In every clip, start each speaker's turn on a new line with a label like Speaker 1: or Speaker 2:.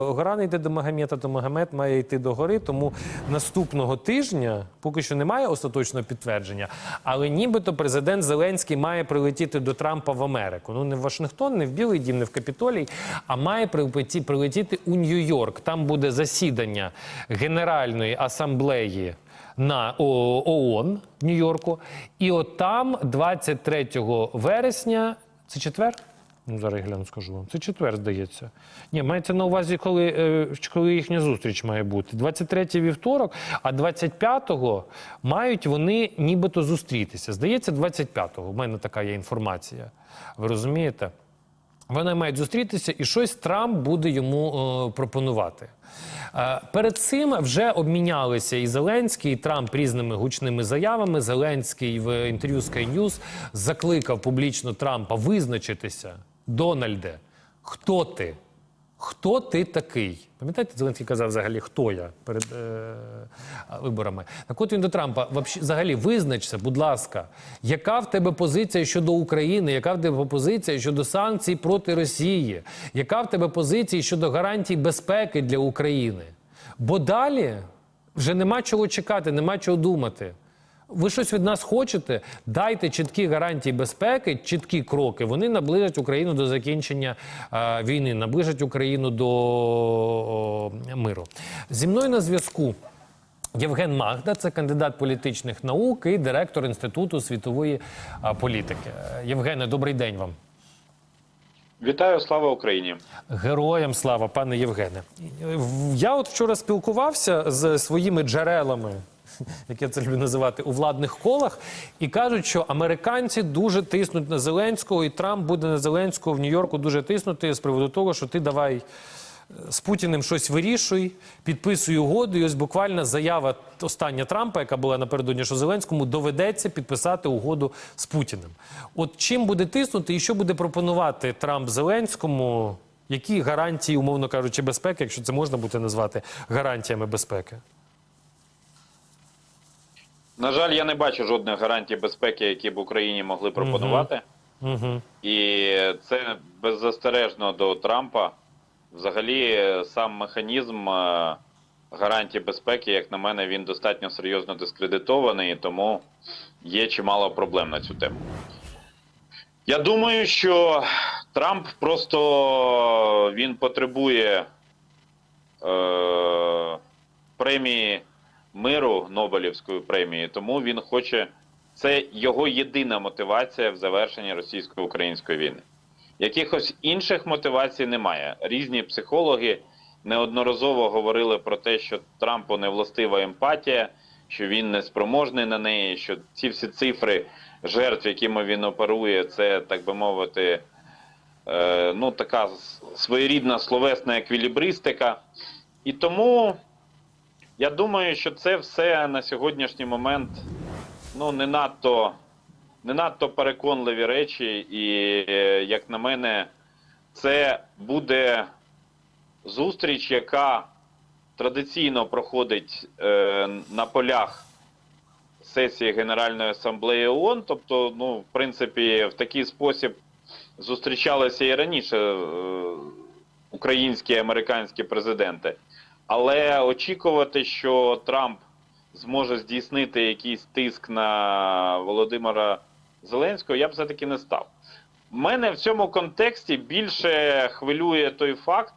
Speaker 1: Гора не йде до Магомета, то Магомет має йти до гори. Тому наступного тижня поки що немає остаточного підтвердження. Але нібито президент Зеленський має прилетіти до Трампа в Америку. Ну не в Вашингтон, не в Білий Дім, не в Капітолій, а має прилетіти у Нью-Йорк. Там буде засідання Генеральної асамблеї на ООН в Нью-Йорку. І от там 23 вересня, це четвер? Ну, зараз я гляну, скажу вам. Це четвер, здається. Ні, мається на увазі, коли, е, коли їхня зустріч має бути. 23 вівторок, а 25-го мають вони нібито зустрітися. Здається, 25-го. У мене така є інформація. Ви розумієте? Вони мають зустрітися, і щось Трамп буде йому е, пропонувати. Е, перед цим вже обмінялися і Зеленський, і Трамп різними гучними заявами. Зеленський в інтерв'ю Sky News закликав публічно Трампа визначитися. Дональде, хто ти? Хто ти такий? Пам'ятаєте, Зеленський казав взагалі, хто я перед е, виборами. Так от він до Трампа взагалі визначся, будь ласка, яка в тебе позиція щодо України, яка в тебе позиція щодо санкцій проти Росії, яка в тебе позиція щодо гарантій безпеки для України? Бо далі вже нема чого чекати, нема чого думати. Ви щось від нас хочете? Дайте чіткі гарантії безпеки, чіткі кроки. Вони наближать Україну до закінчення е, війни, наближать Україну до о, миру. Зі мною на зв'язку. Євген Магда, це кандидат політичних наук і директор Інституту світової а, політики. Е, Євгене, добрий день вам.
Speaker 2: Вітаю, слава Україні!
Speaker 1: Героям слава, пане Євгене. Я от вчора спілкувався з своїми джерелами, як я це люблю називати, у владних колах, і кажуть, що американці дуже тиснуть на Зеленського, і Трамп буде на Зеленського в Нью-Йорку дуже тиснути з приводу того, що ти давай е, з Путіним щось вирішуй, підписуй угоду. І ось буквально заява остання Трампа, яка була напередодні, що Зеленському доведеться підписати угоду з Путіним. От чим буде тиснути і що буде пропонувати Трамп Зеленському? Які гарантії, умовно кажучи, безпеки, якщо це можна буде назвати гарантіями безпеки?
Speaker 2: На жаль, я не бачу жодних гарантій безпеки, які б Україні могли пропонувати.
Speaker 1: Угу.
Speaker 2: І це беззастережно до Трампа. Взагалі, сам механізм е, гарантій безпеки, як на мене, він достатньо серйозно дискредитований, тому є чимало проблем на цю тему. Я думаю, що Трамп просто він потребує е, премії миру Нобелівської премії, тому він хоче. Це його єдина мотивація в завершенні російсько-української війни. Якихось інших мотивацій немає. Різні психологи неодноразово говорили про те, що Трампу не властива емпатія, що він не спроможний на неї, що ці всі цифри жертв, якими він оперує, це так би мовити, е, ну така своєрідна словесна еквілібристика. І тому я думаю, що це все на сьогоднішній момент ну, не надто, не надто переконливі речі, і, е, як на мене, це буде зустріч, яка традиційно проходить е, на полях сесії Генеральної асамблеї ООН. Тобто, ну, в принципі, в такий спосіб зустрічалися і раніше е, українські і американські президенти. Але очікувати, що Трамп зможе здійснити якийсь тиск на Володимира Зеленського, я б все-таки не став. Мене в цьому контексті більше хвилює той факт,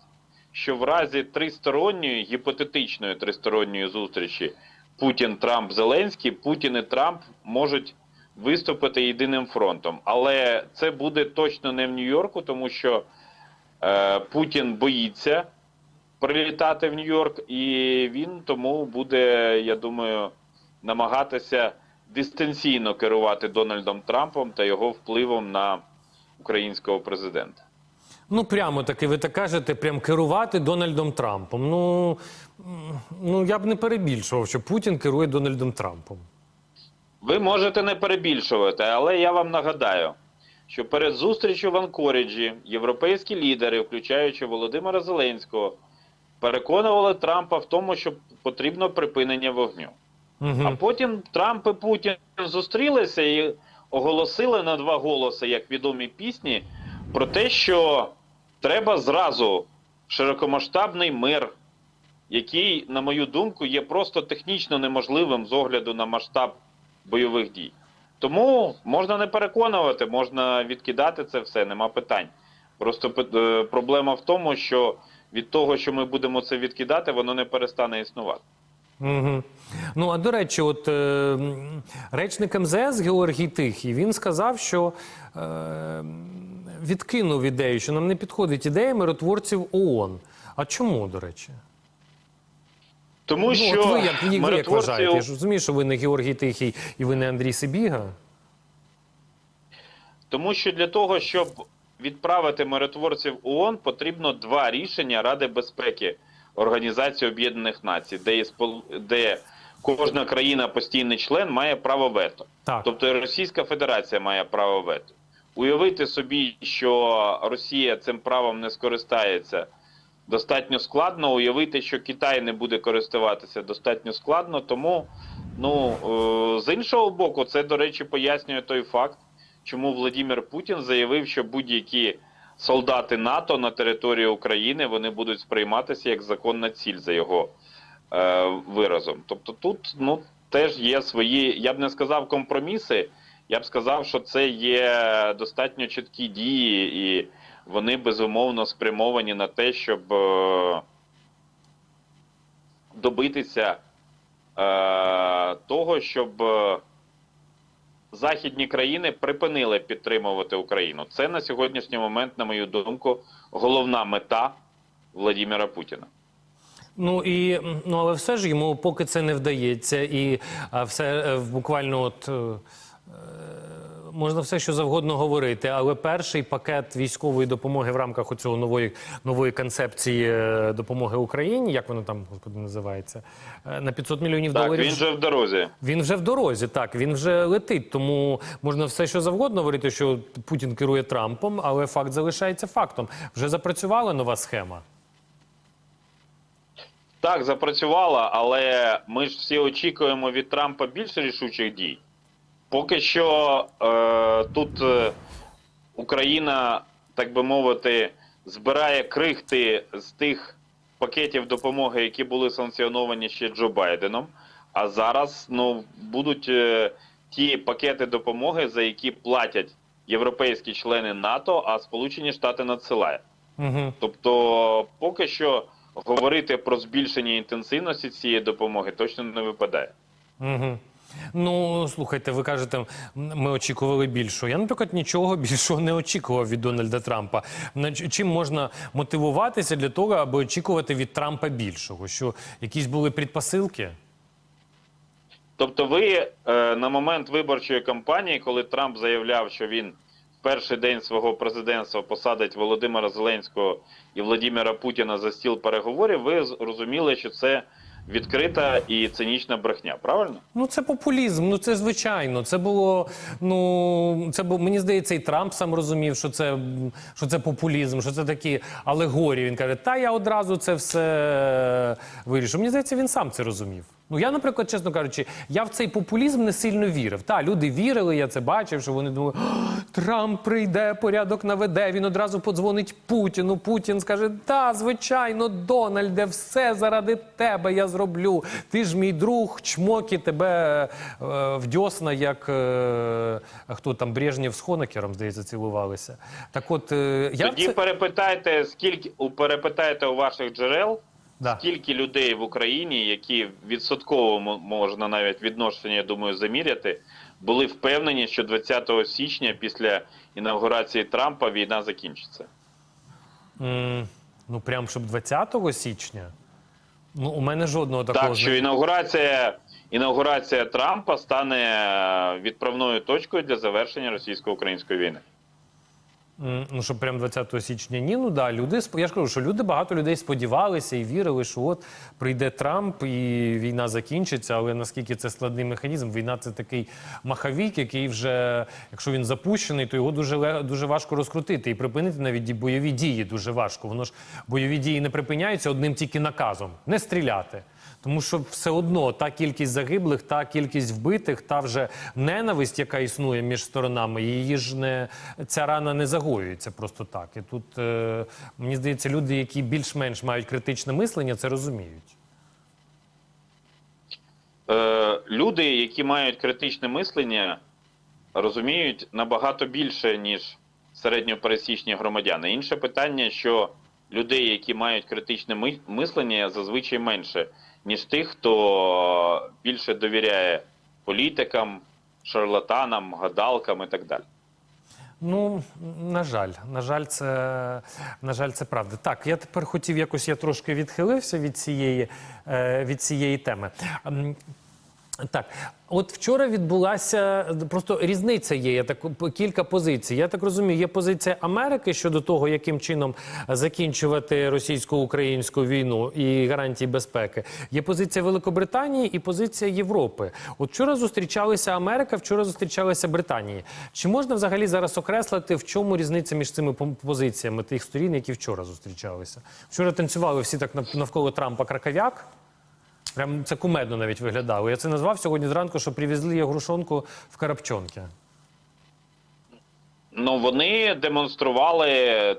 Speaker 2: що в разі тристоронньої, гіпотетичної тристоронньої зустрічі Путін, Трамп, Зеленський, Путін і Трамп можуть виступити єдиним фронтом. Але це буде точно не в Нью-Йорку, тому що е, Путін боїться прилітати в Нью-Йорк, і він тому буде, я думаю, намагатися дистанційно керувати Дональдом Трампом та його впливом на українського президента.
Speaker 1: Ну, прямо таки, ви так кажете, прям керувати Дональдом Трампом. Ну, ну я б не перебільшував, що Путін керує Дональдом Трампом.
Speaker 2: Ви можете не перебільшувати, але я вам нагадаю, що перед зустрічю в Анкоріджі європейські лідери, включаючи Володимира Зеленського, переконували Трампа в тому, що потрібно припинення вогню.
Speaker 1: Угу.
Speaker 2: А потім Трамп і Путін зустрілися і оголосили на два голоси, як відомі пісні, про те, що треба зразу широкомасштабний мир, який, на мою думку, є просто технічно неможливим з огляду на масштаб бойових дій. Тому можна не переконувати, можна відкидати це все, нема питань. Просто е, проблема в тому, що від того, що ми будемо це відкидати, воно не перестане існувати.
Speaker 1: Угу. Ну а до речі, от е, речник МЗС Георгій Тихий він сказав, що е, відкинув ідею, що нам не підходить ідея миротворців ООН. А чому, до речі?
Speaker 2: Тому
Speaker 1: Ну,
Speaker 2: що
Speaker 1: от ви як, ви як
Speaker 2: миротворці
Speaker 1: вважаєте? Я ж розумію, що ви не Георгій Тихий і ви не Андрій Сибіга.
Speaker 2: Тому що для того, щоб відправити миротворців ООН, потрібно два рішення Ради безпеки Організації Об'єднаних Націй, де, є спол- де кожна країна, постійний член, має право вето.
Speaker 1: Так.
Speaker 2: Тобто Російська Федерація має право вето. Уявити собі, що Росія цим правом не скористається, достатньо складно. Уявити, що Китай не буде користуватися, достатньо складно. Тому, ну е, з іншого боку, це, до речі, пояснює той факт, чому Владимир Путін заявив, що будь-які солдати НАТО на території України вони будуть сприйматися як законна ціль за його е, виразом. Тобто тут ну, теж є свої, я б не сказав компроміси, я б сказав, що це є достатньо чіткі дії, і вони безумовно спрямовані на те, щоб е, добитися е, того, щоб е, західні країни припинили підтримувати Україну. Це на сьогоднішній момент, на мою думку, головна мета Владимира Путіна.
Speaker 1: Ну і ну, але все ж йому поки це не вдається, і а, все е, буквально от. Можна все, що завгодно говорити, але перший пакет військової допомоги в рамках оцього нової нової концепції е, допомоги Україні, як воно там господи називається, е, на 500 мільйонів
Speaker 2: Так,
Speaker 1: доларів.
Speaker 2: він же в дорозі.
Speaker 1: Він вже в дорозі, так він вже летить. Тому можна все, що завгодно говорити, що Путін керує Трампом, але факт залишається фактом. Вже запрацювала нова схема.
Speaker 2: Так, запрацювала, але ми ж всі очікуємо від Трампа більше рішучих дій. Поки що е, тут е, Україна, так би мовити, збирає крихти з тих пакетів допомоги, які були санкціоновані ще Джо Байденом. А зараз ну, будуть е, ті пакети допомоги, за які платять європейські члени НАТО, а Сполучені Штати надсилає.
Speaker 1: Угу.
Speaker 2: Тобто, поки що говорити про збільшення інтенсивності цієї допомоги точно не випадає.
Speaker 1: Угу. Ну, слухайте, ви кажете, ми очікували більшого. Я, наприклад, нічого більшого не очікував від Дональда Трампа. Чим можна мотивуватися для того, аби очікувати від Трампа більшого? Що якісь були предпосилки?
Speaker 2: Тобто, ви е, на момент виборчої кампанії, коли Трамп заявляв, що він в перший день свого президентства посадить Володимира Зеленського і Владимира Путіна за стіл переговорів, ви розуміли, що це відкрита і цинічна брехня. Правильно?
Speaker 1: Ну, це популізм. Ну це звичайно. Це було. Ну це було. Мені здається, і Трамп сам розумів, що це що це популізм, що це такі алегорії. Він каже, та я одразу це все вирішу. Мені здається, він сам це розумів. Ну я, наприклад, чесно кажучи, я в цей популізм не сильно вірив. Та люди вірили, я це бачив, що вони думали, Трамп прийде, порядок наведе. Він одразу подзвонить Путіну. Путін скаже: Та, звичайно, Дональде, все заради тебе я зроблю. Ти ж мій друг, чмоки тебе е, в дьосна, як е, хто там Брежнєв з Хонекером, здається, цілувалися. Так от е, я
Speaker 2: Тоді
Speaker 1: це...
Speaker 2: перепитайте, скільки у перепитайте у ваших джерел,
Speaker 1: Да.
Speaker 2: скільки людей в Україні, які відсотково мо- можна навіть відношення, я думаю, заміряти, були впевнені, що 20 січня після інаугурації Трампа війна закінчиться.
Speaker 1: М, ну прям щоб 20 січня. Ну, у мене жодного такого
Speaker 2: Так, що інаугурація, інаугурація Трампа стане е, відправною точкою для завершення російсько-української війни.
Speaker 1: Ну, щоб прям 20 січня ні, ну да, люди я ж кажу, що люди багато людей сподівалися і вірили, що от прийде Трамп і війна закінчиться. Але наскільки це складний механізм, війна це такий маховік, який вже, якщо він запущений, то його дуже дуже важко розкрутити і припинити навіть бойові дії дуже важко. Воно ж бойові дії не припиняються одним тільки наказом не стріляти. Тому що все одно та кількість загиблих, та кількість вбитих, та вже ненависть, яка існує між сторонами, її ж не ця рана не загоюється просто так. І тут е, мені здається, люди, які більш-менш мають критичне мислення, це розуміють.
Speaker 2: Е, люди, які мають критичне мислення, розуміють набагато більше, ніж середньопересічні громадяни. Інше питання, що людей, які мають критичне мислення, зазвичай менше, ніж тих, хто більше довіряє політикам, шарлатанам, гадалкам і так далі.
Speaker 1: Ну, на жаль, на жаль, це на жаль, це правда. Так, я тепер хотів якось я трошки відхилився від цієї, е, від цієї теми. Так, от вчора відбулася просто різниця є. Я так кілька позицій. Я так розумію, є позиція Америки щодо того, яким чином закінчувати російсько-українську війну і гарантії безпеки. Є позиція Великобританії і позиція Європи. От вчора зустрічалися Америка, вчора зустрічалися Британії. Чи можна взагалі зараз окреслити, в чому різниця між цими позиціями тих сторін, які вчора зустрічалися? Вчора танцювали всі так нав- навколо Трампа кракавяк. Прям це кумедно навіть виглядало. Я це назвав сьогодні зранку, що привезли я грушонку в Карапчонки.
Speaker 2: Ну, вони демонстрували,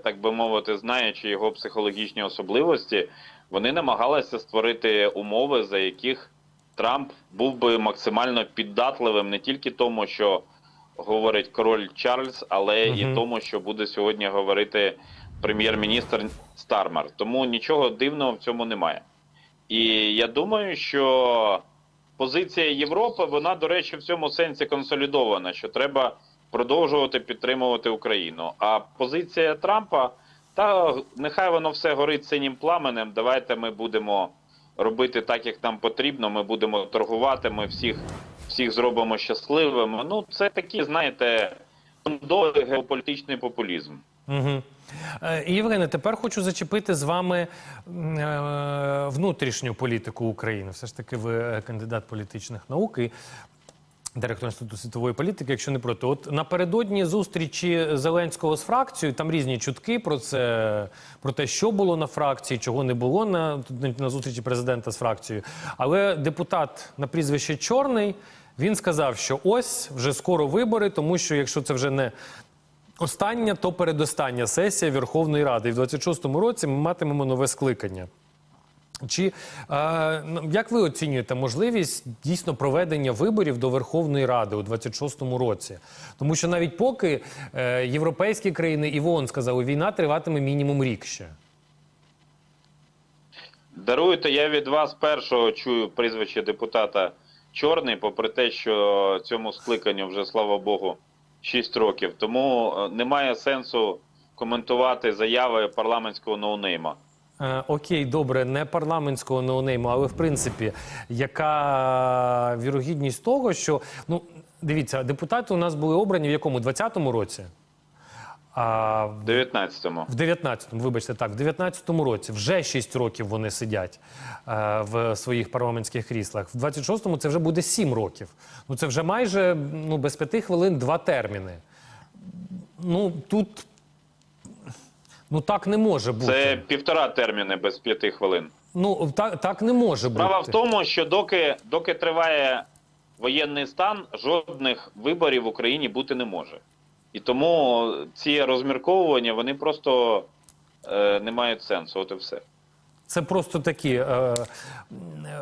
Speaker 2: так би мовити, знаючи його психологічні особливості, вони намагалися створити умови, за яких Трамп був би максимально піддатливим не тільки тому, що говорить король Чарльз, але і тому, що буде сьогодні говорити прем'єр-міністр Стармер. Тому нічого дивного в цьому немає. І я думаю, що позиція Європи, вона, до речі, в цьому сенсі консолідована, що треба продовжувати підтримувати Україну. А позиція Трампа, та нехай воно все горить синім пламенем. Давайте ми будемо робити так, як нам потрібно. Ми будемо торгувати, ми всіх, всіх зробимо щасливими. Ну, це такий, знаєте, геополітичний популізм.
Speaker 1: Угу. Е, Євгене, тепер хочу зачепити з вами е, внутрішню політику України. Все ж таки, ви е, кандидат політичних наук і директор інституту світової політики, якщо не проти. От напередодні зустрічі Зеленського з фракцією, там різні чутки про це, про те, що було на фракції, чого не було на, на зустрічі президента з фракцією. Але депутат на прізвище Чорний. Він сказав, що ось вже скоро вибори, тому що якщо це вже не Остання, то передостання сесія Верховної Ради. І в 26-му році ми матимемо нове скликання. Чи е, як ви оцінюєте можливість дійсно проведення виборів до Верховної Ради у 26-му році? Тому що навіть поки е, європейські країни і ВООН сказали, війна триватиме мінімум рік ще.
Speaker 2: Даруйте, я від вас першого чую прізвище депутата Чорний, попри те, що цьому скликанню вже слава Богу 6 років. Тому е, немає сенсу коментувати заяви парламентського ноунейма.
Speaker 1: Е, окей, добре, не парламентського ноунейму, але в принципі, яка вірогідність того, що ну дивіться, депутати у нас були обрані в якому 20-му році? А
Speaker 2: В 19-му.
Speaker 1: В 19-му, вибачте, так, в 19-му році вже 6 років вони сидять е, в своїх парламентських кріслах. В 26-му це вже буде 7 років. Ну це вже майже ну, без п'яти хвилин два терміни. Ну тут ну так не може бути.
Speaker 2: Це півтора терміни без п'яти хвилин.
Speaker 1: Ну так, так не може
Speaker 2: Справа
Speaker 1: бути.
Speaker 2: в тому, що доки, доки триває воєнний стан, жодних виборів в Україні бути не може. І тому ці розмірковування вони просто е, не мають сенсу. От і все.
Speaker 1: Це просто такі. Е,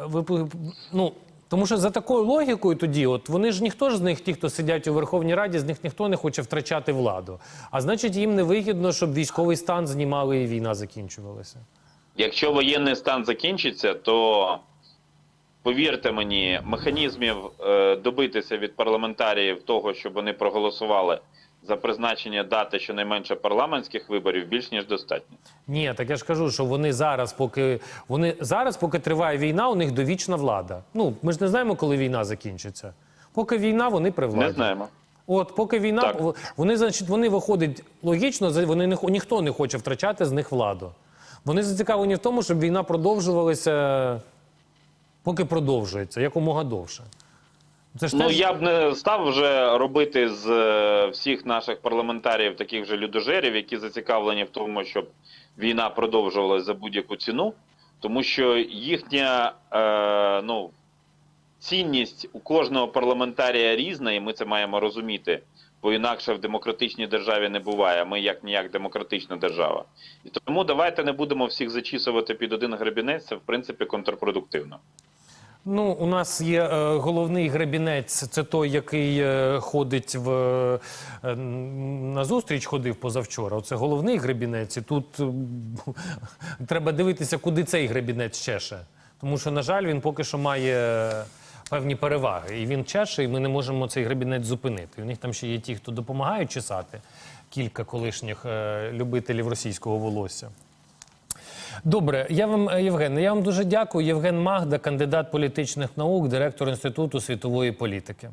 Speaker 1: ви, ну, тому що за такою логікою тоді, от вони ж ніхто ж з них, ті, хто сидять у Верховній Раді, з них ніхто не хоче втрачати владу. А значить, їм не вигідно, щоб військовий стан знімали і війна закінчувалася.
Speaker 2: Якщо воєнний стан закінчиться, то повірте мені, механізмів е, добитися від парламентаріїв того, щоб вони проголосували за призначення дати щонайменше парламентських виборів, більш ніж достатньо.
Speaker 1: Ні, так я ж кажу, що вони зараз, поки вони зараз, поки триває війна, у них довічна влада. Ну ми ж не знаємо, коли війна закінчиться. Поки війна, вони при владі.
Speaker 2: Не знаємо.
Speaker 1: От поки війна,
Speaker 2: Так.
Speaker 1: вони, значить, вони виходить логічно, вони не ніхто не хоче втрачати з них владу. Вони зацікавлені в тому, щоб війна продовжувалася, поки продовжується, якомога довше. Це ж
Speaker 2: Ну
Speaker 1: теж...
Speaker 2: я б не став вже робити з е, всіх наших парламентаріїв таких же людожерів, які зацікавлені в тому, щоб війна продовжувалась за будь-яку ціну. тому що їхня е, ну, цінність у кожного парламентарія різна, і ми це маємо розуміти. Бо інакше в демократичній державі не буває. Ми як ніяк демократична держава. І тому давайте не будемо всіх зачісувати під один гребінець. Це в принципі контрпродуктивно.
Speaker 1: Ну, у нас є е, головний гребінець, це той, який е, ходить в е, на зустріч ходив позавчора. Оце головний гребінець, і тут е, треба дивитися, куди цей гребінець чеше. Тому що, на жаль, він поки що має певні переваги. І він чеше, і ми не можемо цей гребінець зупинити. У них там ще є ті, хто допомагають чесати, кілька колишніх е, любителів російського волосся. Добре, я вам, е, Євген, я вам дуже дякую. Євген Магда, кандидат політичних наук, директор Інституту світової політики.